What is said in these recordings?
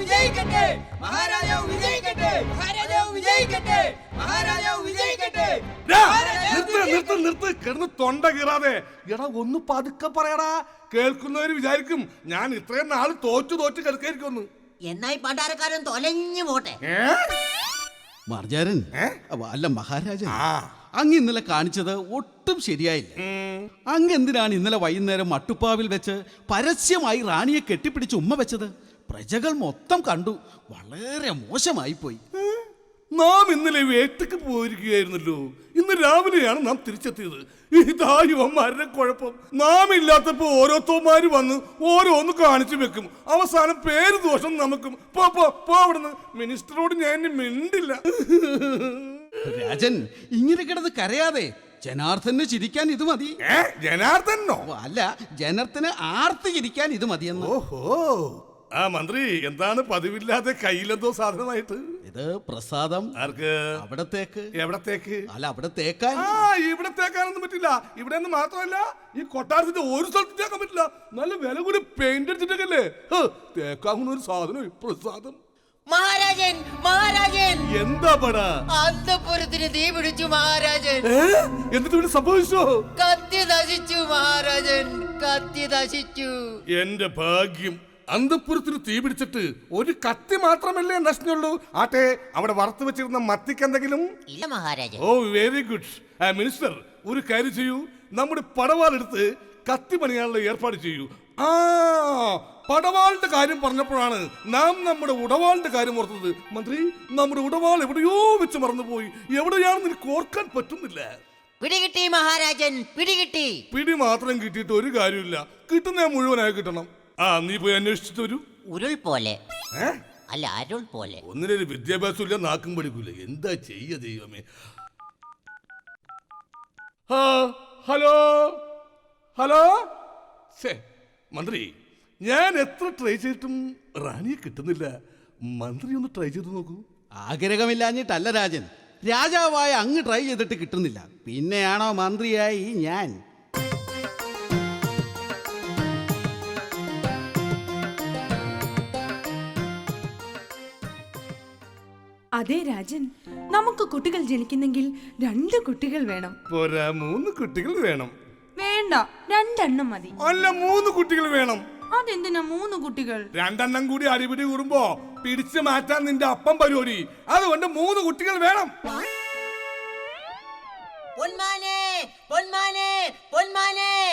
വിജയിക്കട്ടെ. മഹാരാജാവ് വിജയിക്കട്ടെ. മഹാരാജാവ് വിജയിക്കട്ടെ. മഹാരാജാവ് വിജയിക്കട്ടെ. ഡാ, മഹാരാജാവ് നിർത്ത് വിജയിക്കട്ടെ. നിർത്ത്. നിർത്ത് കിടന്ന് തൊണ്ട കീറാതെ. എടാ ഒന്ന് പതുക്കെ പറയടാ. കേൾക്കുന്നവര് വിചാരിക്കും ഞാൻ ഇത്രയും നാൾ തോറ്റു തോറ്റ് കിടക്കായിരിക്കും എന്നായി പണ്ടാരക്കാരൻ തൊലഞ്ഞു പോട്ടെ. മർജാരൻ അല്ല മഹാരാജൻ. അങ് അങ്ങ് ഇന്നലെ കാണിച്ചത് ഒട്ടും ശരിയായില്ല. അങ് അങ്ങ് എന്തിനാണ് ഇന്നലെ വൈകുന്നേരം മട്ടുപ്പാവിൽ വെച്ച് പരസ്യമായി റാണിയെ കെട്ടിപ്പിടിച്ച് ഉമ്മ വെച്ചത്? പ്രജകൾ മൊത്തം കണ്ടു. വളരെ മോശമായി പോയി നാം ഇന്നലെ വേട്ടയ്ക്ക് പോയിരിക്കുകയായിരുന്നല്ലോ. ഇന്ന് രാവിലെയാണ് നാം തിരിച്ചെത്തിയത്. ഇതാ യുവന്മാരുടെ കുഴപ്പം. നാം ഇല്ലാത്തപ്പോ ഓരോരുത്തന്മാര് വന്ന് ഓരോന്ന് കാണിച്ചു വെക്കും. അവസാനം പേര് ദോഷം നമുക്കും. പോ പോ പോ അവിടുന്ന്. മിനിസ്റ്ററോട് ഞാൻ ഇനി മിണ്ടില്ല. രാജൻ ഇങ്ങനെ കിടന്ന് കരയാതെ ജനാർദ്ദന് ചിരിക്കാൻ ഇത് മതി. ഏ? ജനാർദ്ദനോ? അല്ല ജനത്തിന് ആർത്തി ചിരിക്കാൻ ഇത് മതിയെന്ന്. ഓഹോ. ആ മന്ത്രി എന്താണ് പതിവില്ലാതെ കയ്യിലെന്തോ സാധനമായിട്ട്? ഇത് പ്രസാദം. ആർക്ക്? അവിടത്തേക്ക്. എവിടത്തേക്ക്? അല്ല അവിടെ തേക്കാൻ. ആ ഇവിടെ തേക്കാനൊന്നും പറ്റില്ല. ഇവിടെ നിന്ന് മാത്രമല്ല ഈ കൊട്ടാരത്തിന്റെ ഒരു സ്ഥലത്ത് തേക്കാൻ പറ്റില്ല. നല്ല വില കൂടി പെയിന്റ് അടിച്ചിട്ടൊക്കെ തേക്കാവുന്ന ഒരു സാധനം ഈ പ്രസാദം. മഹാരാജൻ മഹാരാജൻ. എന്താ പട? അന്തപുരത്തിന് തീ പിടിച്ചു മഹാരാജൻ? എന്നിട്ട് ഇവിടെ സംഭവിച്ചോ? കത്തി നശിച്ചു മഹാരാജൻ. കത്തി നശിച്ചു. എന്റെ ഭാഗ്യം. അന്തപുരത്തിന് തീ പിടിച്ചിട്ട് ഒരു കത്തി മാത്രമല്ലേ നശിഞ്ഞുള്ളൂ ആട്ടെ അവിടെ വറുത്തു വെച്ചിരുന്ന മത്തിക്ക് എന്തെങ്കിലും? ഇല്ല Maharaja. Oh very good minister ഒരു കാര്യം ചെയ്യൂ. നമ്മുടെ പടവാളെടുത്ത് കത്തി പണിയാനുള്ള ഏർപ്പാട് ചെയ്യൂ. ആ പടവാളിന്റെ കാര്യം പറഞ്ഞപ്പോഴാണ് നാം നമ്മുടെ ഉടവാളിന്റെ കാര്യം ഓർത്തത്. മന്ത്രി നമ്മുടെ ഉടവാൾ എവിടെയോ വെച്ച് മറന്നുപോയി. എവിടെയാണെന്ന് എനിക്ക് ഓർക്കാൻ പറ്റുന്നില്ല. പിടികിട്ടി മഹാരാജൻ പിടികിട്ടി. പിടി മാത്രം കിട്ടിയിട്ട് ഒരു കാര്യമില്ല കിട്ടുന്ന മുഴുവനായി കിട്ടണം. ആ നീ പോയി അന്വേഷിച്ചിട്ട് വരൂ. ഉരുൾ പോലെ. ഏ? അല്ല അരുൾ പോലെ. ഒന്നിനൊരു വിദ്യാഭ്യാസം ഇല്ല നാക്കും പഠിക്കൂല. എന്താ ചെയ്യ ദൈവമേ? ആ, ഹലോ? ഹലോ? ഛേ, മന്ത്രി ഞാൻ എത്ര ട്രൈ ചെയ്തിട്ടും റാണിയെ കിട്ടുന്നില്ല. മന്ത്രി ഒന്ന് ട്രൈ ചെയ്ത് നോക്കൂ. ആഗ്രഹമില്ലാഞ്ഞിട്ടല്ല രാജൻ. രാജാവായ അങ്ങ് ട്രൈ ചെയ്തിട്ട് കിട്ടുന്നില്ല. പിന്നെയാണോ മന്ത്രിയായി ഞാൻ? അതെ രാജൻ. നമുക്ക് കുട്ടികൾ ജനിക്കുന്നെങ്കിൽ രണ്ട് കുട്ടികൾ വേണം. പോരാ മൂന്ന് കുട്ടികൾ വേണം. വേണ്ട രണ്ടെണ്ണം മതി. അല്ല മൂന്ന് കുട്ടികൾ വേണം. അതെന്തിനാ മൂന്ന് കുട്ടികൾ? രണ്ടെണ്ണം കൂടി അടിപിടി കൂടുമ്പോ പിടിച്ചു മാറ്റാൻ നിന്റെ അപ്പം പരിപാടി. അതുകൊണ്ട് മൂന്ന് കുട്ടികൾ വേണം.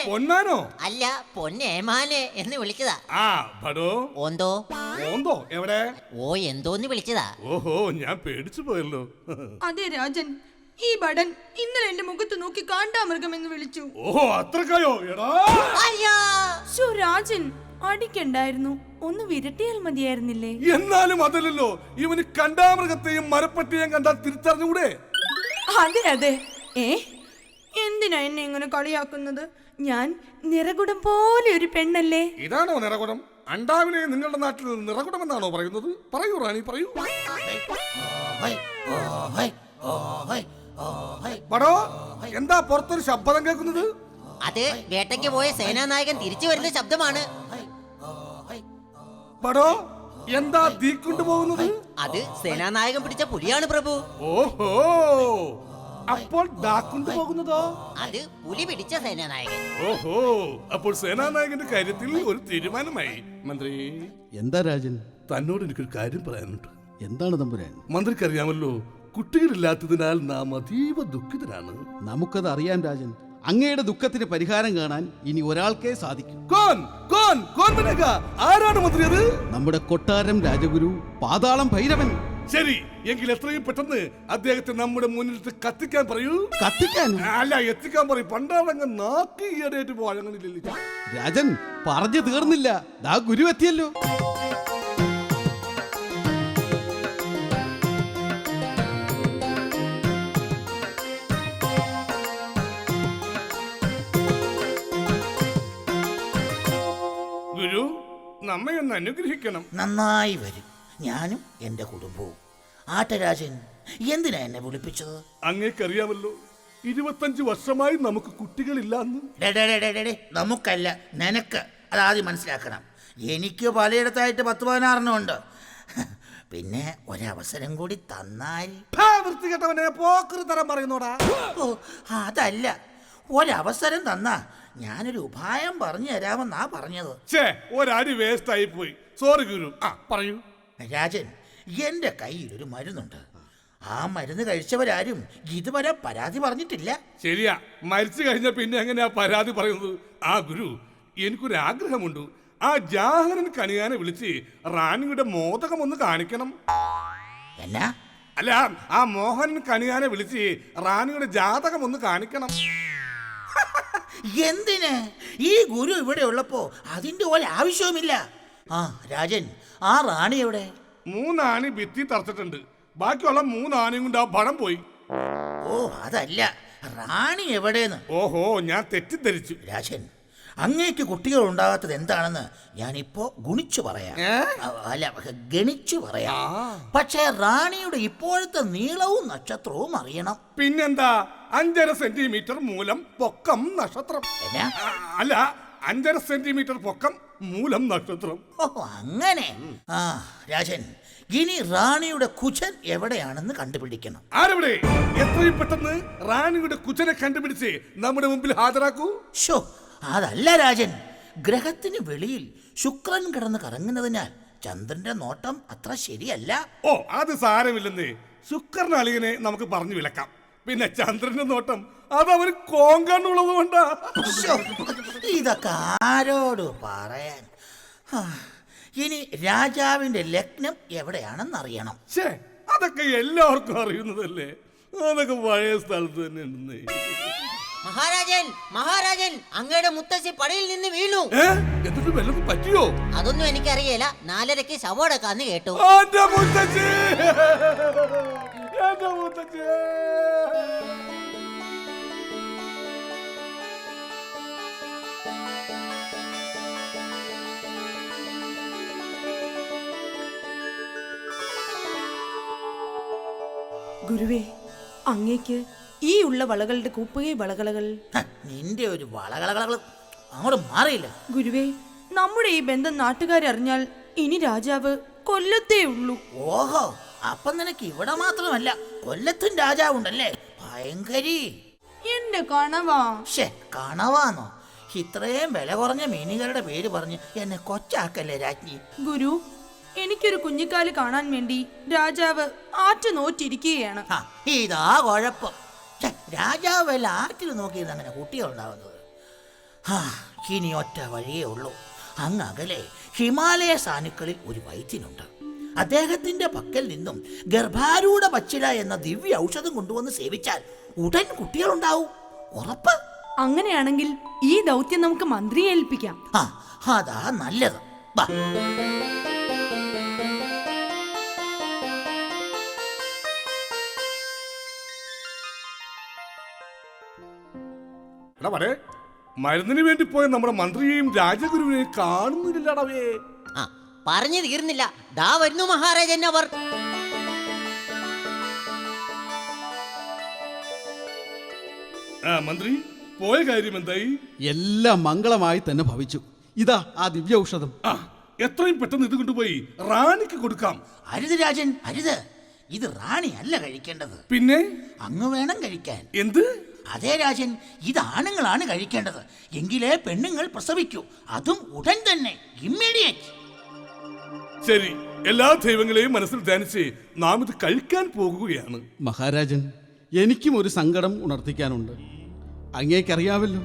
പൊന്നാനോ അല്ല പൊന്നേമാനെ എന്ന് വിളിച്ചതാ. ആ പടോ ഓന്തോ? ഓന്തോ? എവിടെ? ഓ എന്തോന്ന് വിളിച്ചതാ. ഓഹോ ഞാൻ പേടിച്ചു പോയല്ലോ. അതെ രാജൻ. ഈ ബടൻ ഇന്നലെ എന്റെ മുഖത്ത് നോക്കി കാണ്ടാമൃഗം എന്ന് വിളിച്ചു. ഓഹോ അത്രക്കായോ? എടാ. അയ്യോ. ശോ രാജൻ അടിക്കണ്ടായിരുന്നു. ഒന്ന് വിരട്ടിയാൽ മതിയായിരുന്നില്ലേ? എന്നാലും അതല്ലല്ലോ. ഇവന് കണ്ടാമൃഗത്തെയും മരപ്പട്ടിയെയും കണ്ടാൽ തിരിച്ചറിഞ്ഞുകൂടെ അതെ അതെ. ഏ? എന്തിനാ എന്നെ ഇങ്ങനെ കളിയാക്കുന്നത്? ഞാൻ നിറകുടം പോലെ ഒരു പെണ്ണല്ലേ? ഇതാണോ നിറകുടം? അണ്ടാവിനെ നിങ്ങളുടെ നാട്ടിൽ നിറകുടം എന്നാണോ പറയുന്നത്? പറയൂ റാണി പറയൂ. പടോ എന്താ പുറത്തൊരു ശബ്ദം കേൾക്കുന്നത്? അതെ വേട്ടയ്ക്ക് പോയ സേനാനായകൻ തിരിച്ചു വരുന്ന ശബ്ദമാണ്. പടോ എന്താ തീ കൊണ്ടുപോകുന്നത് അത് സേനാനായകൻ പിടിച്ച പുലിയാണ് പ്രഭു. ഓഹോ. അപ്പോൾ ദാ കൊണ്ടുപോകുന്നതോ അത് പുലി പിടിച്ച സേനാനായകൻ. ഓഹോ അപ്പോൾ സേനാനായകന്റെ കാര്യത്തിൽ ഒരു തീരുമാനമായി. മന്ത്രി എന്താ രാജൻ? തന്നോട് എനിക്കൊരു കാര്യം പറയാനുണ്ട്. എന്താണ് തമ്പുരാൻ? മന്ത്രിക്ക് അറിയാമല്ലോ കുട്ടികളില്ലാത്തതിനാൽ നാം അതീവ ദുഃഖിതരാണ്. നമുക്കത് അറിയാം രാജൻ അങ്ങയുടെ ദുഃഖത്തിന് പരിഹാരം കാണാൻ ഇനി ഒരാൾക്കേ സാധിക്കും. കോൻ കോൻ? ആരാണ് മന്ത്രി അത്? നമ്മുടെ കൊട്ടാരം രാജഗുരു പാതാളം ഭൈരവൻ. ശരി എങ്കിൽ എത്രയും പെട്ടെന്ന് അദ്ദേഹത്തെ നമ്മുടെ മുന്നിൽ കത്തിക്കാൻ പറയൂ. കത്തിക്കാൻ? അല്ല എത്തിക്കാൻ പറയും. പണ്ടാളങ്ങ് നാക്കി ഈയടേറ്റ് പോഴങ്ങളില്ലല്ലോ രാജൻ പറഞ്ഞു തീർന്നില്ല. ദാ ഗുരു എത്തിയല്ലോ. ഗുരു നമ്മെ ഒന്ന് അനുഗ്രഹിക്കണം. നന്നായി വരും. ഞാനും എന്റെ കുടുംബവും. ആട്ടരാജൻ എന്തിനാ എന്നെ വിളിപ്പിച്ചത്? അങ്ങേക്കറിയാമല്ലോ ഇരുപത്തഞ്ച് വർഷമായി നമുക്ക് കുട്ടികളില്ലാന്ന്. നമുക്കല്ല നിനക്ക്. അതാദ്യം മനസ്സിലാക്കണം. എനിക്ക് പലയിടത്തായിട്ട് പത്ത് പതിനാറിനുണ്ട് ഉണ്ട്. പിന്നെ ഒരവസരം കൂടി തന്നാൽ. ഹാ, വൃത്തികെട്ടവനെ പോക്കറി തരം പറയുന്നോടാ. അതല്ല. ഒരവസരം തന്നാ ഞാനൊരു ഉപായം പറഞ്ഞു തരാമെന്നാ പറഞ്ഞത്. ഒരടി വേസ്റ്റ് ആയി പോയി സോറി ഗുരു. ആ പറയൂ. രാജൻ എന്റെ കയ്യിൽ ഒരു മരുന്നുണ്ട്. ആ മരുന്ന് കഴിച്ചവരാരും ഇതുവരെ പരാതി പറഞ്ഞിട്ടില്ല. ശരിയാ മരിച്ചു കഴിഞ്ഞ പിന്നെ എങ്ങനെയാ പരാതി പറയുന്നത്? ആ ഗുരു എനിക്കൊരു ആഗ്രഹമുണ്ട് ആ ജാഹനൻ കണിയാനെ വിളിച്ച് റാണിയുടെ മോദകം ഒന്ന് കാണിക്കണം. എന്നാ? അല്ല ആ മോഹനൻ കണിയാനെ വിളിച്ച് റാണിയുടെ ജാതകം ഒന്ന് കാണിക്കണം. എന്തിന്? ഈ ഗുരു ഇവിടെ ഉള്ളപ്പോ അതിന്റെ ഒരു ആവശ്യവുമില്ല. ആ രാജൻ ആ റാണി എവിടെ? മൂന്നാണി ഭിത്തി തറച്ചിട്ടുണ്ട്. ബാക്കിയുള്ള മൂന്നാനയും കൊണ്ട് ആ പണം പോയി. ഓ അതല്ല. റാണി എവിടെന്ന് ഓഹോ ഞാൻ തെറ്റിദ്ധരിച്ചു. രാജൻ അങ്ങേക്ക് കുട്ടികൾ ഉണ്ടാകാത്തത് എന്താണെന്ന് ഞാനിപ്പോ ഗുണിച്ചു പറയാം. അല്ല ഗണിച്ചു പറയാം. പക്ഷേ റാണിയുടെ ഇപ്പോഴത്തെ നീളവും നക്ഷത്രവും അറിയണം. പിന്നെന്താ? അഞ്ചര സെന്റിമീറ്റർ മൂലം പൊക്കം നക്ഷത്രം. അല്ല അഞ്ചര സെന്റിമീറ്റർ പൊക്കം മൂലം നക്ഷത്രം. ഓ അങ്ങനെ. ആ രാജൻ ഇനി റാണിയുടെ കുചൻ എവിടെയാണെന്ന് കണ്ടുപിടിക്കണം. ആരവിടെ? എത്രയും പെട്ടെന്ന് റാണിയുടെ കുചനെ കണ്ടുപിടിച്ച് നമ്മുടെ മുമ്പിൽ ഹാജരാക്കൂ. ഷോ അതല്ല രാജൻ. ഗ്രഹത്തിന് വെളിയിൽ ശുക്രൻ കിടന്ന് കറങ്ങുന്നതിനാൽ ചന്ദ്രന്റെ നോട്ടം അത്ര ശരിയല്ല. ഓ അത് സാരമില്ലെന്നേ. ശുക്രൻ അളിയനെ നമുക്ക് പറഞ്ഞു വിലക്കാം. പിന്നെ ചന്ദ്രന്റെ നോട്ടം. അത് അവന് കോങ്കണ്ണുള്ളത് കൊണ്ടാ. ശ്ശോ, ഇതൊക്കെ ആരോട് പറയാൻ. ഇനി രാജാവിന്റെ ലഗ്നം എവിടെയാണെന്ന് അറിയണം ഛേ അതൊക്കെ എല്ലാവർക്കും അറിയുന്നതല്ലേ? അതൊക്കെ പഴയ സ്ഥലത്ത് തന്നെ ഉണ്ടെന്നേ മഹാരാജൻ മഹാരാജൻ അങ്ങയുടെ മുത്തശ്ശി പടയിൽ നിന്ന് വീണു. ഏ? എന്നിട്ട് വല്ലതും പറ്റിയോ? അതൊന്നും എനിക്കറിയില്ല നാലരയ്ക്ക് ശവോടക്കാന്ന് കേട്ടു. മുത്തച്ഛി മുത്തച്ഛി. ഗുരുവേ അങ്ങേക്ക് ഈ ഉള്ള വളകളുടെ കൂപ്പുകൈ വളകളകൾ. ഹ, നിന്റെ ഒരു വളകളകളകൾ അങ്ങോട്ട് മാറിയില്ല. ഗുരുവേ നമ്മുടെ ഈ ബന്ധം നാട്ടുകാരെ അറിഞ്ഞാൽ ഇനി രാജാവ് കൊല്ലത്തേ ഉള്ളൂ. ഓഹോ അപ്പം നിനക്ക് ഇവിടെ മാത്രമല്ല കൊല്ലത്തും രാജാവുണ്ടല്ലേ? ഭയങ്കരി. എന്റെ കണവാ. ഷേ കണവാന്നോ? ഇത്രയും വില കുറഞ്ഞ മീനുകളുടെ പേര് പറഞ്ഞ് എന്നെ കൊച്ചാക്കല്ലേ രാജ്ഞി? ഗുരു എനിക്കൊരു കുഞ്ഞിക്കാൽ കാണാൻ വേണ്ടി രാജാവ് ആറ്റു നോറ്റിരിക്കുകയാണ്. ആ ഇതാ കൊഴപ്പം. ഛെ, രാജാവ് വല്ല ആറ്റിൽ നോക്കിയത് അങ്ങനെ കുട്ടികളുണ്ടാവുന്നത് ആ ഇനി ഒറ്റ വഴിയേ ഉള്ളൂ. അങ്ങ് അകലെ ഹിമാലയ സാനുക്കളിൽ ഒരു വൈദ്യനുണ്ട്. അദ്ദേഹത്തിന്റെ പക്കൽ നിന്നും ഗർഭാരൂഢ പച്ചില എന്ന ദിവ്യ ഔഷധം കൊണ്ടുവന്ന് സേവിച്ചാൽ ഉടൻ കുട്ടികളുണ്ടാവും. ഉറപ്പ്? അങ്ങനെയാണെങ്കിൽ ഈ ദൗത്യം നമുക്ക് മന്ത്രിയെ ഏൽപ്പിക്കാം. ആ അതാ നല്ലത്. എടാ മരുന്നിന് വേണ്ടി പോയ നമ്മുടെ മന്ത്രിയെയും രാജഗുരുവിനെയും കാണുന്നില്ലടവേ പറഞ്ഞു തീർന്നില്ല. ദാ വരുന്നു മഹാരാജൻ അവർ ആ മന്ത്രി പോയ കാര്യം എന്തായി? എല്ലാം മംഗളമായി തന്നെ ഭവിച്ചു. ഇതാ ആ ദിവ്യ ഔഷധം ആ എത്രയും പെട്ടെന്ന് ഇത് കൊണ്ടുപോയി റാണിക്ക് കൊടുക്കാം. അരുത് രാജൻ അരുത്. ഇത് റാണി അല്ല കഴിക്കേണ്ടത്. പിന്നെ? അങ്ങ് വേണം കഴിക്കാൻ. എന്ത്? അതേ രാജൻ ഇത് ആണുങ്ങളാണ് കഴിക്കേണ്ടത്. എങ്കിലേ പെണ്ണുങ്ങൾ പ്രസവിക്കൂ. അതും ഉടൻ തന്നെ. ഇമ്മീഡിയറ്റ് ശരി എല്ലാ ദൈവങ്ങളെയും മനസ്സിൽ ധ്യാനിച്ച് നാം ഇത് കഴിക്കാൻ പോകുകയാണ്. മഹാരാജൻ എനിക്കും ഒരു സങ്കടം ഉണർത്തിക്കാനുണ്ട്. അങ്ങേക്കറിയാവല്ലോ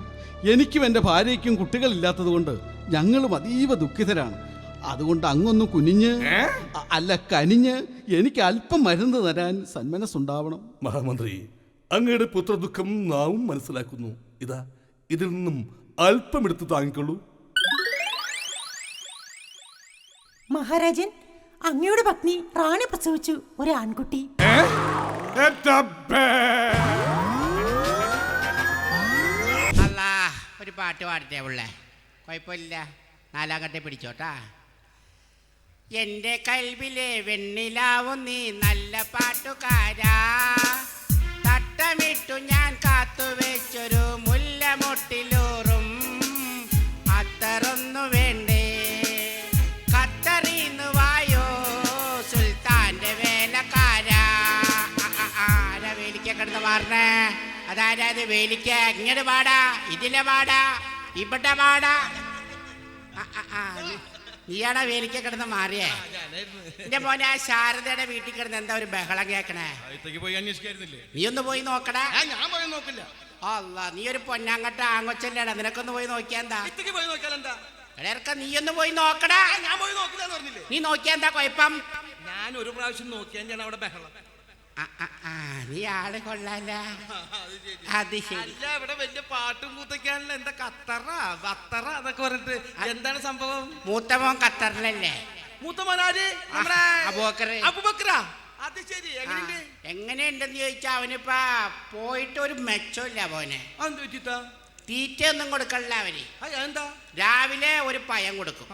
എനിക്കും എന്റെ ഭാര്യയ്ക്കും കുട്ടികളില്ലാത്തതുകൊണ്ട് ഞങ്ങളും അതീവ ദുഃഖിതരാണ്. അതുകൊണ്ട് അങ്ങൊന്ന് കുനിഞ്ഞ്? അല്ല കനിഞ്ഞ് എനിക്ക് അല്പം മരുന്ന് തരാൻ സന്മനസ്സുണ്ടാവണം. മഹാമന്ത്രി അങ്ങയുടെ പുത്രദുഃഖം നാവും മനസ്സിലാക്കുന്നു. ഇതാ ഇതിൽ നിന്നും അല്പം എടുത്ത് താങ്ങിക്കൊള്ളൂ. മഹാരാജൻ അങ്ങയുടെ പത്നി റാണി പ്രസവിച്ചു. ഒരു ആൺകുട്ടി. അല്ലാ ഒരു പാട്ട് പാടിട്ടേ ഉള്ളേ. കുഴപ്പമില്ല. നാലാം കട്ടെ പിടിച്ചോട്ടാ. എന്റെ കൽവിലെ വെണ്ണിലാവും നീ നല്ല പാട്ടുകാരാ വേലിക്ക ഇങ്ങോട്ട് പാടാ ഇതിലെ പാടാ ഇവിടെ പാടാ നീയാടാ വേലിക്ക കിടന്ന് മാറിയേ. എന്റെ മോനെ ആ ശാരദയുടെ വീട്ടിൽ കിടന്ന് എന്താ ഒരു ബഹളം കേക്കണേ? നീ ഒന്ന് പോയി നോക്കടാ. ഞാൻ പോയി നോക്കില്ല. അല്ല നീ ഒരു പൊന്നാങ്കട്ട ആങ്ങൊച്ചല്ലേടാ നിനക്കൊന്ന് പോയി നോക്കിയാ എന്താ? പോയി നോക്കിയാൽ എന്താ? എടേർക്ക നീ ഒന്ന് പോയി നോക്കടാ. ഞാൻ പോയി നോക്കില്ല നീ നോക്കിയാ എന്താ കുഴപ്പം? ഞാൻ ഒരു പ്രാവശ്യം നോക്കിയാൽ ഞാൻ അവിടെ ബഹളം. നീ ആൾ കൊള്ളാല. അത് ശരി. അല്ല ഇവിടെ വലിയ പാട്ടും കൂത്തൊക്കെയാണല്ലോ. എന്താ കത്തറ ബത്തറ എന്നൊക്കെ പറഞ്ഞിട്ട് എന്താണ് സംഭവം? മൂത്തമോൻ കത്തറിലല്ലേ മൂത്തമോനാര് നമ്മുടെ അബൂബക്കറ്. അബൂബക്കറാ? അത് ശരി. എങ്ങനെയുണ്ട്? എങ്ങനെയുണ്ടെന്ന് ചോദിച്ചാ അവനിപ്പ പോയിട്ട് ഒരു മെച്ചമില്ല പോനെ തീറ്റയൊന്നും കൊടുക്കണില്ല അവന്. എന്താ രാവിലെ ഒരു പയം കൊടുക്കും.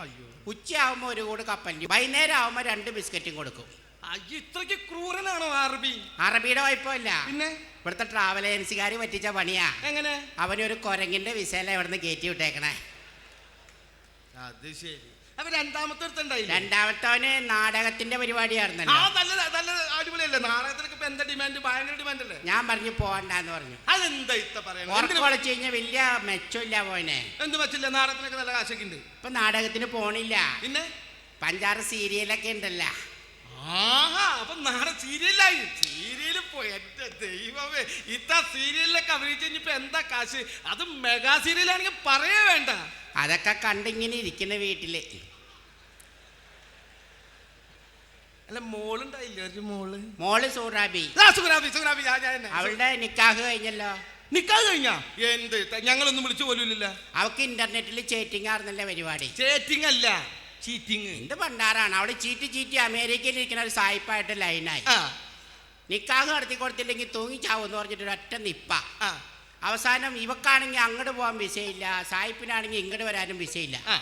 ഉച്ചയാവുമ്പോ ഒരു കൂട് കപ്പലിന് വൈകുന്നേരം ആവുമ്പോ രണ്ട് ബിസ്ക്കറ്റും കൊടുക്കും. അയ്യോ ഇത്രയ്ക്ക് ക്രൂരനാണോ അറബി? അറബിയുടെ വായ്പല്ല പിന്നെ? ഇവിടുത്തെ ട്രാവൽ ഏജൻസിക്കാർ പറ്റിച്ച പണിയാ. എങ്ങനെ? അവനൊരു കൊരങ്ങിന്റെ വിസയില ഇവിടുന്ന് കയറ്റി വിട്ടേക്കണേ. അത് ശരി. അപ്പൊ രണ്ടാമത്തെ രണ്ടാമത്തവന് നാടകത്തിന്റെ പരിപാടിയായിരുന്നു അടിപൊളിയല്ലേ? നാടകത്തിനൊക്കെ ഇപ്പൊ എന്താ ഡിമാൻഡ് ഭയങ്കര ഡിമാൻഡ് അല്ലേ? ഞാൻ പറഞ്ഞു പോകണ്ടെന്ന് പറഞ്ഞു. അതെന്താ ഇത്ത എന്തിന് ഒളിച്ചു കഴിഞ്ഞാൽ വലിയ മെച്ചമില്ല പോനെ എന്ത് പറ്റില്ല നാടകത്തിനൊക്കെ നല്ല കാശൊക്കെ ഉണ്ട്. ഇപ്പൊ നാടകത്തിന് പോണില്ല. പിന്നെ? പഞ്ചാറ് സീരിയലൊക്കെ ഉണ്ടല്ലോ. ആഹാ അപ്പൊ നാളെ സീരിയലായി സീരിയലിൽ പോയി എന്റെ ദൈവമേ. ഇത്ത സീരിയലിലൊക്കെ അഭിനയിച്ചു കഴിഞ്ഞപ്പോ എന്താ കാശ്? അത് മെഗാ സീരിയലാണെങ്കിൽ പറയേ വേണ്ട. അതൊക്കെ കണ്ടിങ്ങനെ ഇരിക്കുന്ന വീട്ടിൽ. അല്ല മോളുണ്ടായില്ലേ? ഒരു മോൾ. മോൾ സൂറാബി. ആ, ഞാൻ- ഞാൻ തന്നെ. അവളുടെ നിക്കാഹ് കഴിഞ്ഞല്ലോ. നിക്കാഹ് കഴിഞ്ഞാ? എന്ത്? ത- ഞങ്ങളൊന്നും വിളിച്ചു പോലുമില്ല അവക്ക് ഇന്റർനെറ്റിൽ ചേറ്റിംഗ് ആർന്നല്ലേ പരിപാടി? ചേറ്റിംഗ് അല്ല. ചീറ്റിംഗ് എന്ത് പണ്ടാറാണ് അവിടെ ചീറ്റി ചീറ്റി അമേരിക്കയിൽ ഇരിക്കുന്ന ഒരു സായിപ്പായിട്ട് ലൈനായി. നിക്കാഹ് നടത്തി കൊടുത്തില്ലെങ്കിൽ തൂങ്ങിച്ചാവെന്ന് പറഞ്ഞിട്ട് ഒരൊറ്റ നിപ്പ. ആ. അവസാനം ഇവക്കാണെങ്കിൽ അങ്ങോട്ട് പോകാൻ വിസയില്ല. സായിപ്പിനാണെങ്കിൽ ഇങ്ങോട്ട് വരാനും വിസയില്ല. ആ.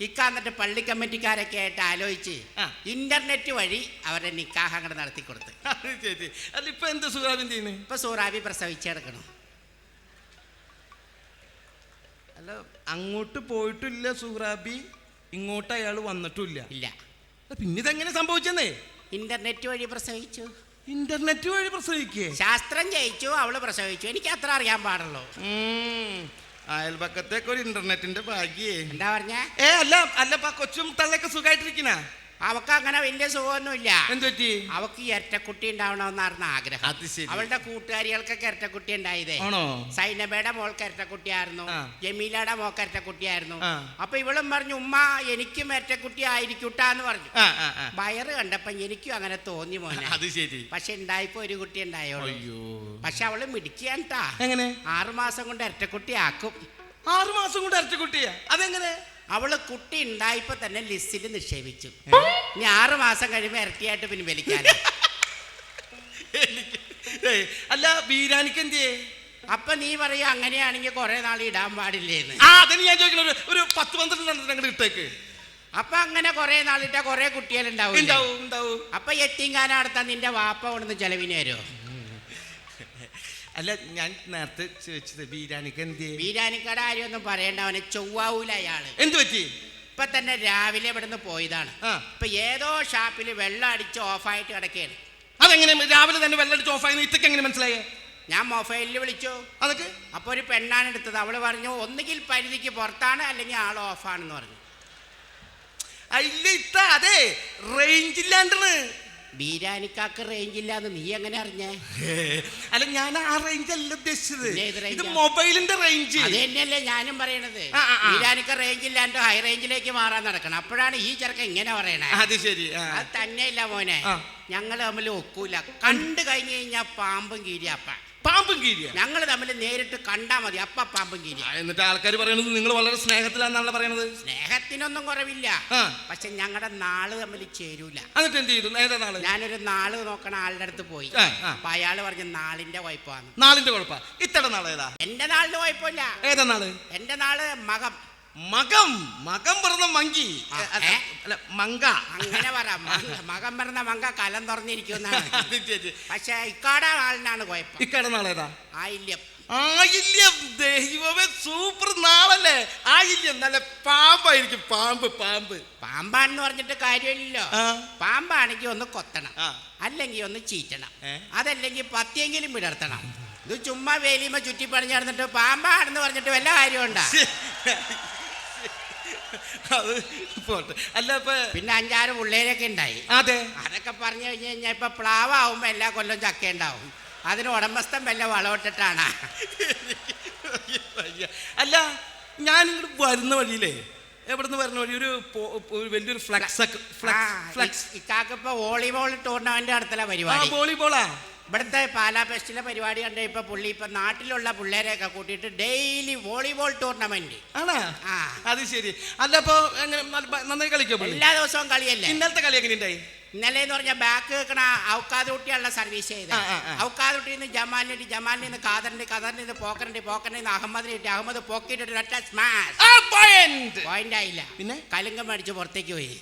ഇക്ക എന്നിട്ട് പള്ളി കമ്മിറ്റിക്കാരൊക്കെ ആയിട്ട് ആലോചിച്ച് ഇന്റർനെറ്റ് വഴി അവരുടെ നിക്കാഹ് അങ്ങോട്ട് നടത്തി കൊടുത്ത്. അതിപ്പോ എന്ത് സുഗ്രാബിൻ ചെയ്യുന്നത് ഇപ്പൊ സൂറാബി പ്രസവിച്ചെടുക്കണം. അല്ല അങ്ങോട്ട് പോയിട്ടില്ല സുഹ്രാബി ഇങ്ങോട്ട് അയാൾ വന്നിട്ടില്ല. ഇല്ല. പിന്നെ ഇതെങ്ങനെ സംഭവിച്ചെന്നേ? ഇന്റർനെറ്റ് വഴി പ്രസവിച്ചു ഇന്റർനെറ്റ് വഴി പ്രസവിക്കേ ശാസ്ത്രം ജയിച്ചു അവൾ പ്രസവിച്ചു എനിക്ക് അത്ര അറിയാൻ പാടുള്ളൂ. അയൽപക്കത്തേക്ക് ഒരു ഇന്റർനെറ്റിന്റെ ഭാഗ്യേ. എന്താ പറഞ്ഞ? ഏ അല്ല അല്ലപ്പാ കൊച്ചും തള്ളൊക്കെ സുഖമായിട്ടിരിക്കണ അവക്ക് അങ്ങനെ വലിയ സുഖമൊന്നുമില്ല. എന്തുപറ്റി അവക്ക് ഇരട്ടക്കുട്ടി ഉണ്ടാവണമെന്നായിരുന്നു ആഗ്രഹം. അത് ശരി. അവളുടെ കൂട്ടുകാരികൾക്കൊക്കെ ഇരട്ടക്കുട്ടി ഉണ്ടായതേ. ആണോ? സൈനബയുടെ മോൾക്ക് ഇരട്ടക്കുട്ടിയായിരുന്നു. ജമീലയുടെ മോൾക്ക് ഇരട്ടക്കുട്ടിയായിരുന്നു. അപ്പൊ ഇവളും പറഞ്ഞു ഉമ്മ എനിക്കും ഇരട്ടക്കുട്ടി ആയിരിക്കൂട്ടാന്ന് പറഞ്ഞു. വയറ് കണ്ടപ്പോ എനിക്കും അങ്ങനെ തോന്നി മോനെ. അത് ശരി. പക്ഷെ ഉണ്ടായപ്പോ ഒരു കുട്ടി ഉണ്ടായോളൂ അയ്യോ. പക്ഷെ അവൾ മിടിക്കാൻട്ടാ എങ്ങനെ? ആറുമാസം കൊണ്ട് ഇരട്ടക്കുട്ടി ആക്കും ആറുമാസം കൊണ്ട് ഇരട്ടക്കുട്ടിയാ? കുട്ടിയാ അതെങ്ങനെ? അവൾ കുട്ടി ഉണ്ടായപ്പോ തന്നെ ലിസ്റ്റിൽ നിക്ഷേപിച്ചു. ഇനി ആറ് മാസം കഴിയുമ്പോ ഇരട്ടിയായിട്ട് പിന്നെ വലിക്കാൻ അല്ല ബീരാനിക്ക് എന്തിയേ അപ്പൊ നീ പറയാ അങ്ങനെയാണെങ്കിൽ കുറെ നാൾ ഇടാൻ പാടില്ലേന്ന്. ആ അതിന് ഞാൻ ചോദിക്കണ ഒരു പത്ത് പന്ത്രണ്ട് ഇട്ടേക്ക്. അപ്പൊ അങ്ങനെ കുറെ നാളിട്ട കുറെ കുട്ടികളുണ്ടാവും അപ്പൊ എത്തിങ്കാന നടത്താൻ നിന്റെ വാപ്പ കൊണ്ടുവന്ന് ചെലവിന് വരുമോ അല്ല ഞാൻ നേരത്തെ ചോദിച്ചത് ബീരാനിക്ക് എന്ത് വീരാനിക്കട ഒന്നും പറയണ്ട അവനെ ചൊവ്വാവൂല അയാൾ. എന്ത് പറ്റി? ഇപ്പൊ തന്നെ രാവിലെ ഇവിടുന്ന് പോയതാണ്. ആ. ഇപ്പൊ ഏതോ ഷാപ്പിൽ വെള്ളം അടിച്ച് ഓഫായിട്ട് കിടക്കുകയാണ് അതെങ്ങനെ? രാവിലെ തന്നെ വെള്ളടിച്ച് ഓഫായി ഇത്തൊക്കെ എങ്ങനെ മനസ്സിലായേ? ഞാൻ മൊബൈലിൽ വിളിച്ചു. അതൊക്കെ? അപ്പൊ ഒരു പെണ്ണാണ് എടുത്തത്. അവൾ പറഞ്ഞു ഒന്നുകിൽ പരിധിക്ക് പുറത്താണ് അല്ലെങ്കിൽ ആൾ ഓഫാണെന്ന് പറഞ്ഞു. ഇല്ല ഇത്ത അതെ റേഞ്ച് ഇല്ലാണ്ടാണ്. ബീരാനിക്കാക്ക് റേഞ്ച് ഇല്ലാന്ന് നീ എങ്ങനെ അറിഞ്ഞേ? അല്ല ഞാൻ ആ റേഞ്ച് അല്ല ഉദ്ദേശിച്ചത്. ഇത് മൊബൈലിന്റെ റേഞ്ച് അത് തന്നെയല്ലേ ഞാനും പറയണത്. ബീരാനിക്ക റേഞ്ച് ഇല്ലാണ്ട് ഹൈ റേഞ്ചിലേക്ക് മാറാൻ നടക്കണം. അപ്പോഴാണ് ഈ ചെറുക്കൻ ഇങ്ങനെ പറയണേ. അത് ശരി. അത് തന്നെയില്ല മോനെ. ഞങ്ങൾ തമ്മിൽ ഒക്കൂല. കണ്ടു കഴിഞ്ഞു കഴിഞ്ഞാൽ പാമ്പും കീരി അപ്പ പാമ്പും കീരിയ. ഞങ്ങൾ തമ്മിൽ നേരിട്ട് കണ്ടാ മതി അപ്പ പാമ്പും കീരി എന്നിട്ട് ആൾക്കാർ പറയണത് നിങ്ങൾ വളരെ സ്നേഹത്തിലാണെന്നാണ് പറയണത്? സ്നേഹത്തിനൊന്നും കുറവില്ല. പക്ഷെ ഞങ്ങളുടെ നാൾ തമ്മിൽ ചേരൂല. എന്നിട്ട് എന്ത് ചെയ്തു? ഏതാ നാൾ? ഞാനൊരു നാൾ നോക്കണ ആളുടെ അടുത്ത് പോയി. അപ്പൊ അയാൾ പറഞ്ഞ നാളിന്റെ കുഴപ്പമാണ് നാളിന്റെ കുഴപ്പ. ഇത്തരം നാളേതാ? എന്റെ നാളിന്റെ കുഴപ്പമില്ല. ഏതാ നാൾ? എന്റെ നാൾ മകം. മകം മകം പറഞ്ഞ മങ്കി. അല്ല, മങ്ക. അങ്ങനെ പറ മക- പറഞ്ഞ മങ്ക കലം തുറന്നിരിക്കുന്ന. പക്ഷെ ഇക്കാടെ നാളിനാണ് കുഴപ്പം. ഇക്കാട നാളേതാ ആയില്യം. ആയില്യം. ദൈവമേ സൂപ്പർ നാളല്ലേ? ആയില്യം. നല്ല പാമ്പായിരിക്കും. പാമ്പ് പാമ്പ്. പാമ്പാണെന്ന് പറഞ്ഞിട്ട് കാര്യമില്ലല്ലോ. പാമ്പാണെങ്കിൽ ഒന്ന് കൊത്തണം. അല്ലെങ്കിൽ ഒന്ന് ചീറ്റണം? അതല്ലെങ്കിൽ പത്തിയെങ്കിലും വിടർത്തണം. ഇത് ചുമ്മാ വേലിയുമ്പോ ചുറ്റി പണിഞ്ഞു നടന്നിട്ട് പാമ്പാണെന്ന് പറഞ്ഞിട്ട് വല്ല കാര്യമുണ്ടാ? അത് പോട്ടെ. അല്ല ഇപ്പൊ പിന്നെ അഞ്ചാറ് പിള്ളേരൊക്കെ ഉണ്ടായി. അതെ. അതൊക്കെ പറഞ്ഞു കഴിഞ്ഞ് കഴിഞ്ഞാൽ ഇപ്പൊ പ്ലാവാകുമ്പോ എല്ലാ കൊല്ലം ചക്ക ഉണ്ടാവും. അതിന് ഉടമസ്ഥൻ വല്ല വളമിട്ടിട്ടാണ് വയ്യ. അല്ല ഞാൻ ഇങ്ങോട്ട് വരുന്ന വഴിയിലേ എവിടുന്ന് വരുന്ന വഴി? ഒരു വലിയൊരു ഫ്ലക്സ് ഒക്കെ ഫ്ലക്സ് ഫ്ലക്സ്. ഇക്കാക്ക് ഇപ്പൊ വോളിബോൾ ടൂർണമെന്റ് നടത്തല പരിപാടി. വോളിബോളാ? ഇവിടുത്തെ പാലാ ഫെസ്റ്റിലെ പരിപാടി കണ്ട് ഇപ്പൊ പുള്ളി ഇപ്പൊ നാട്ടിലുള്ള പിള്ളേരെയൊക്കെ കൂട്ടിയിട്ട് ഡെയിലി വോളിബോൾ ടൂർണമെന്റ് ആണോ? ആ. അത് ശരി. അല്ലപ്പോ എങ്ങനെ നന്നായി കളിക്കോ എല്ലാ ദിവസവും കളിയല്ലേ? ഇന്നലത്തെ കളി എങ്ങനെ ഉണ്ടായി ഇന്നലെ എന്ന് പറഞ്ഞാൽ ബാക്ക് വെക്കണ ഔക്കാതുട്ടിയുള്ള സർവീസ് ചെയ്ത് ഔക്കാതുട്ടി നിന്ന് ജമാലിന് ജമാലിൽ നിന്ന് ഖാദറിന്റെ കതറിന് നിന്ന് പോക്കറിന്റെ പോക്കറിന് നിന്ന് അഹമ്മദിന് ഇട്ട് അഹമ്മദ് പോക്കിട്ട് പോയിന്റ് ആയില്ല. പിന്നെ? കലുങ്കം മേടിച്ച് പുറത്തേക്ക് പോയി.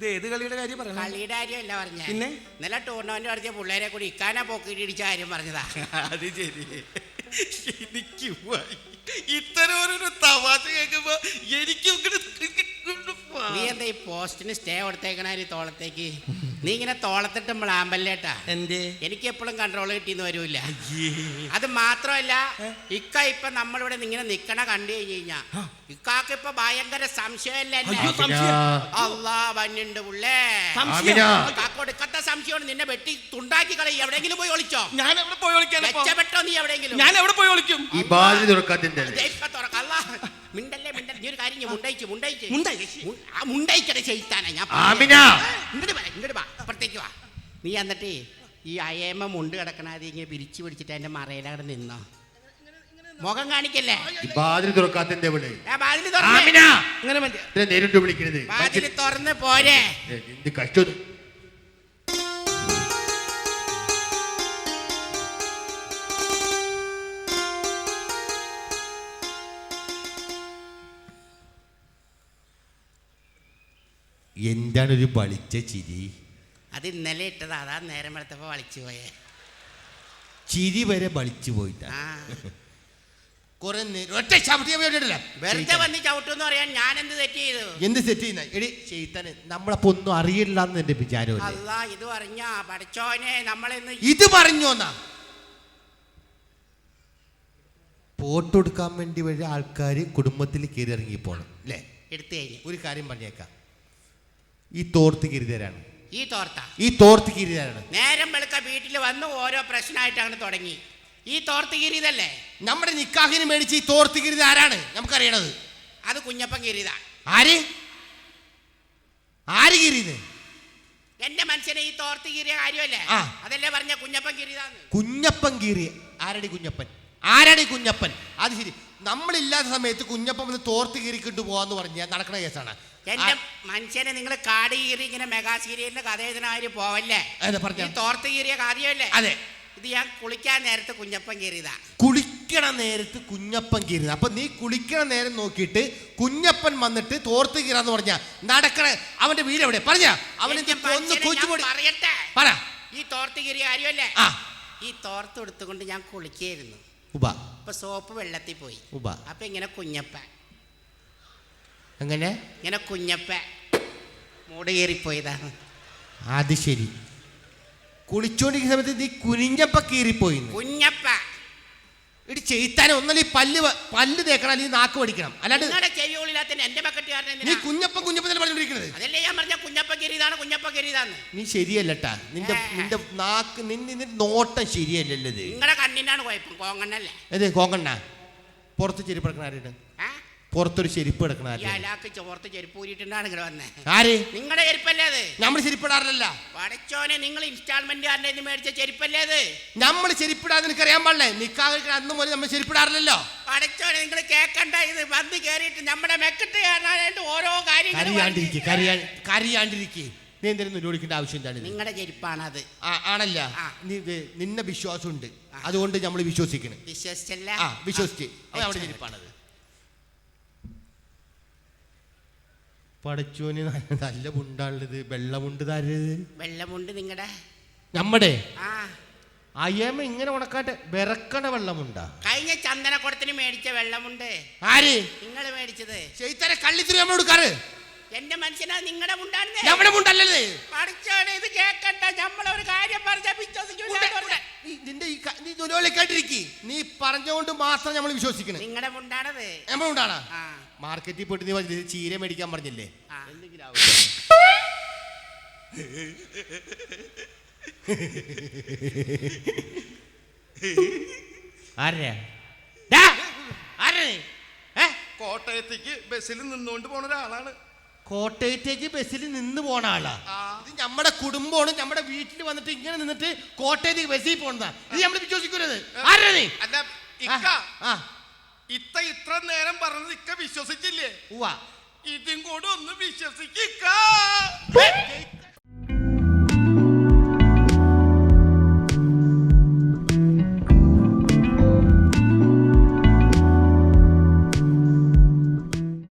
ഇത് ഏത് കളിയുടെ കാര്യം പറഞ്ഞു കളിയുടെ കാര്യമല്ല പറഞ്ഞ പിന്നെ? ഇന്നലെ ടൂർണമെന്റ് നടത്തിയ പിള്ളേരെ കൂടി ഇക്കാനെ പോക്കിട്ട് ഇടിച്ച കാര്യം പറഞ്ഞതാ അത് ശരി എനിക്ക്. ഇത്തരം ഒരു തമാശ കേൾക്കുമ്പോ എനിക്ക്. നീ എന്താ ഈ പോസ്റ്റിന് സ്റ്റേ കൊടുത്തേക്കണ ഈ തോളത്തേക്ക്? നീ ഇങ്ങനെ തോളത്തിട്ട് ആമ്പല്ലേട്ടാ. എന്തേ? എനിക്ക് എപ്പോഴും കൺട്രോൾ കിട്ടിയെന്ന് വരൂല. അത് മാത്രമല്ല ഇക്ക ഇപ്പൊ നമ്മളിവിടെ ഇങ്ങനെ നിക്കണ കണ്ടു കഴിഞ്ഞു കഴിഞ്ഞാ ഇക്കാക്ക് ഇപ്പൊ ഭയങ്കര സംശയമല്ലേ അള്ളാ വന്നുണ്ട് പുള്ളേ. ഇക്കത്തെ സംശയമാണ്. നിന്നെ വെട്ടി തുണ്ടാക്കി കളി. എവിടെയെങ്കിലും പോയി ഒളിച്ചോ? ഞാൻ എവിടെ പോയി ഒളിക്കാൻ രക്ഷപ്പെട്ടോ നീ എവിടെയെങ്കിലും? ഞാൻ എവിടെ പോയി ഒളിക്കും? ഈ ബാധ്യത തുറക്കാത്തിന്റെ ദേ തുറക്ക. അല്ലാ. മിണ്ടല്ലേ മിണ്ടല്ലേ? നീ ഒരു കാര്യം ചെയ്യ്. മുണ്ടയിച്ച് മുണ്ടയിച്ച്. മുണ്ടായി? മു- ആ മുണ്ടയിക്കടെ ചെയ്താനാ ഞാൻ! ഇങ്ങോട്ട് വാ ഇങ്ങോട്ട് വാ അപ്പുറത്തേക്ക് വാ. നീ എന്നിട്ട് ഈ അയേമ മുണ്ട് കിടക്കണാതി ഇങ്ങനെ പിരിച്ചു പിടിച്ചിട്ട് എന്റെ മറയിലവിടെ നിന്നോ. മുഖം കാണിക്കല്ലേ? ബാതിൽ തുറക്കാത്തന്റെ ഇവിടെ! തുറന്ന്. ഇതിനെ നേരിട്ട് വിളിക്കരുത് ബാതിൽ തുറന്ന് പോരെ. എന്ത് കഷ്ടം എന്താണ് ഒരു വളിച്ച ചിരി? അത് ഇന്നലെ ഇട്ടതാ. അതാ നേരം വെളുത്തപ്പോ വളിച്ചു പോയേ. ചിരി വരെ വളിച്ചു പോയിട്ടാ. ആ. കുറെ നേരം ഒറ്റ ശബ്ദം കേട്ടിട്ടില്ല. വെറുതെ വന്ന് ചവിട്ടെന്ന് പറയാൻ ഞാൻ എന്ത് തെറ്റ് ചെയ്തു? എന്ത് സെറ്റ് ചെയ്യുന്ന? എടി ചെയ്താന് നമ്മളപ്പോ ഒന്നും അറിയില്ല എന്ന് എന്റെ വിചാരമല്ലേ? അല്ല ഇത് പറഞ്ഞ പഠിച്ചോനെ നമ്മളെന്ന് ഇത് പറഞ്ഞോന്നാ? വേണ്ടി വഴി ആൾക്കാർ കുടുംബത്തിൽ കയറി ഇറങ്ങി പോണം അല്ലേ? എടുത്തു കഴിഞ്ഞു. ഒരു കാര്യം പറഞ്ഞേക്കാം. ഈ തോർത്ത് കിരിതരാണ്. ഈ തോർത്ത? ഈ തോർത്ത് കിരിതരാണ്. നേരം വെളുക്ക വീട്ടിൽ വന്ന് ഓരോ പ്രശ്നമായിട്ട് അങ്ങനെ തുടങ്ങി. ഈ തോർത്ത് കിരീതല്ലേ? നമ്മുടെ നിക്കാഹിന് മേടിച്ച് ഈ തോർത്ത് കിരിത ആരാണ്? നമുക്കറിയണത്. അത് കുഞ്ഞപ്പൻ കിരീത. ആര്? ആര് കിരീത്? എന്റെ മനസ്സിനെ ഈ തോർത്ത് കീറിയ കാര്യമല്ലേ? അതല്ലേ പറഞ്ഞ കുഞ്ഞപ്പൻ കീറിയതാന്ന് കുഞ്ഞപ്പൻ കീറി ആരടി കുഞ്ഞപ്പൻ? ആരടി കുഞ്ഞപ്പൻ? അത് ശരി. നമ്മളില്ലാത്ത സമയത്ത് കുഞ്ഞപ്പൻ വന്ന് തോർത്ത് കീറിക്കൊണ്ട് പോവാന്ന് പറഞ്ഞാൽ നടക്കണ കേസാണ്. എന്റെ മനുഷ്യനെ നിങ്ങൾ കാട് കീറി ഇങ്ങനെ മെഗാ സീരിയലിന്റെ കഥ എഴുതണമാര് പോവല്ലേ? തോർത്ത് കീറിയ കാര്യമല്ലേ? അതെ. ഇത് ഞാൻ കുളിക്കാൻ നേരത്തെ കുഞ്ഞപ്പൻ കീറിയതാ. കുളിക്കണ നേരത്ത് കുഞ്ഞപ്പൻ കീറിയത്. അപ്പൊ നീ കുളിക്കണ നേരം നോക്കിയിട്ട് കുഞ്ഞപ്പൻ വന്നിട്ട് തോർത്ത് കീറാന്ന് പറഞ്ഞ നടക്കണ. അവന്റെ വീട് എവിടെ? പറഞ്ഞ. അവനെ കൊച്ചുപൊടി പറയട്ടെ. പറ. ഈ തോർത്ത് കീറിയ കാര്യമല്ലേ? ഈ തോർത്ത് എടുത്തുകൊണ്ട് ഞാൻ കുളിക്കായിരുന്നു. ഉബ ഇപ്പൊ സോപ്പ് വെള്ളത്തിൽ പോയി. ഉബ അപ്പൊ ഇങ്ങനെ കുഞ്ഞപ്പ എങ്ങനെ? ഇങ്ങനെ കുഞ്ഞപ്പ മൂട് കീറിപ്പോയതാണ് അത് ശരി. കുളിച്ചോണ്ടിരിക്കുന്ന സമയത്ത് നീ കുനിഞ്ഞപ്പ കീറിപ്പോയി കുഞ്ഞപ്പ. ഇടി ചെയ്താലും ഒന്നല്ല ഈ പല്ല് വ- പല്ല് തേക്കണം അല്ലെങ്കിൽ നാക്ക് പഠിക്കണം. അല്ലാണ്ട് നിങ്ങളുടെ ചെവികളില്ലാത്ത എന്റെ ബക്കറ്റുകാരൻ നീ എന്തിനാ കുഞ്ഞപ്പൻ കുഞ്ഞപ്പൻ തന്നെ പറഞ്ഞിരിക്കുന്നത് അതല്ലേ ഞാൻ പറഞ്ഞ കുഞ്ഞപ്പ കീറിയതാണ് കുഞ്ഞപ്പ കീറിയതാന്ന്. നീ ശരിയല്ലട്ടാ. നിന്റെ ഏ. നിന്റെ നാക്ക് നിന്റെ നിന്റെ നോട്ടം ശരിയല്ലല്ലേ ഇത് നിങ്ങളുടെ കണ്ണിനാണ് കുഴപ്പം കോങ്ങണ്ണല്ലേ? അതെ കോങ്ങണ്ണ? പുറത്ത് ചെരുപ്പ് ആ പുറത്തൊരു ചെരുപ്പ് കിടക്കണ ഈ ആരുടെ അലാക്ക് ചോർത്ത് ചെരുപ്പ് ഊരിയിട്ടുണ്ടാണ് ഇങ്ങനെ വന്നേ. ആര്? നിങ്ങളുടെ ചെരുപ്പല്ലേ അത്? നമ്മൾ ചെരുപ്പിടാറില്ല പഠിച്ചോനെ നിങ്ങൾ ഇൻസ്റ്റാൾമെന്റുകാരന്റെ നിന്ന് മേടിച്ച ചെരുപ്പല്ലേ അത്? നമ്മൾ ചെരുപ്പിടാതെ നിനക്ക് അറിയാൻ പാടില്ലേ? നിക്കാതെ അന്ന് മുതൽ നമ്മൾ ചെരുപ്പിടാറില്ലല്ലോ. പഠിച്ചോനെ നിങ്ങൾ കേക്കണ്ട. ഇത് വന്ന് കയറിയിട്ട് നമ്മുടെ മെക്കിട്ട് കയറാനായിട്ട് ഓരോ കാര്യങ്ങൾ നീ എന്തെങ്കിലും നിരോധിക്കേണ്ട ആവശ്യം എന്താണ് നിങ്ങളുടെ ചെരുപ്പാണത്. ആണല്ല. നീ നിന്നെ വിശ്വാസമുണ്ട്. അതുകൊണ്ട് നമ്മൾ വിശ്വസിക്കണം. വിശ്വസിച്ചല്ല. ആ വിശ്വസിച്ച്. അവിടെ ചെരുപ്പാണത്. പടച്ചോന് നല്ല മുണ്ടാണുള്ളത്. വെള്ളമുണ്ട് തരരുത് വെള്ളമുണ്ട് നിങ്ങടെ? നമ്മടെ അയ്യമ്മ ഇങ്ങനെ ഉണക്കാട്ടെ. വിറക്കണ വെള്ളമുണ്ടാ. കഴിഞ്ഞ ചന്ദനക്കുടത്തിന് മേടിച്ച വെള്ളമുണ്ട്. ആര്? നിങ്ങൾ മേടിച്ചത്. ചെയ്തരെ കള്ളിത്തിരി നമ്മൾ കൊടുക്കാറ്. എന്റെ മനുഷ്യനാ നിങ്ങളുടെ മുണ്ടാണ് നമ്മുടെ മുണ്ടല്ലേ പഠിച്ചോടെ ഇത് കേക്കണ്ട. നമ്മളൊരു കാര്യം പറഞ്ഞ വിശ്വസിക്കൂല. നിന്റെ ഈ നീ നുലോലിക്കാണ്ടിരിക്കി നീ പറഞ്ഞുകൊണ്ട് മാത്രം നമ്മൾ വിശ്വസിക്കണം. നിങ്ങളുടെ മുണ്ടാണത്. നമ്മുടെ മുണ്ടാണോ. മാർക്കറ്റിൽ പോയിട്ട് നീ പറഞ്ഞില്ലേ, ചീര മേടിക്കാൻ പറഞ്ഞില്ലേ. എന്തെങ്കിലും ആരാ? ആരാ? കോട്ടയത്തേക്ക് ബസ്സിൽ നിന്നുകൊണ്ട് പോണ ഒരാളാണ്. കോട്ടയത്തേക്ക് ബസ്സിൽ നിന്ന് പോണ ആളാ? ഇത് നമ്മുടെ കുടുംബമാണ് നമ്മുടെ വീട്ടിൽ വന്നിട്ട് ഇങ്ങനെ നിന്നിട്ട് കോട്ടയത്തേക്ക് ബസ്സിൽ പോണതാ. ഇത് നമ്മൾ വിശ്വസിക്കരുത്. ആരാ നീ? അല്ല ആ. ഇത്ത ഇത്ര നേരം പറഞ്ഞത് ഇക്ക വിശ്വസിച്ചില്ലേ? ഉവ്വ. ഇതും കൂടെ ഒന്ന് വിശ്വസിക്ക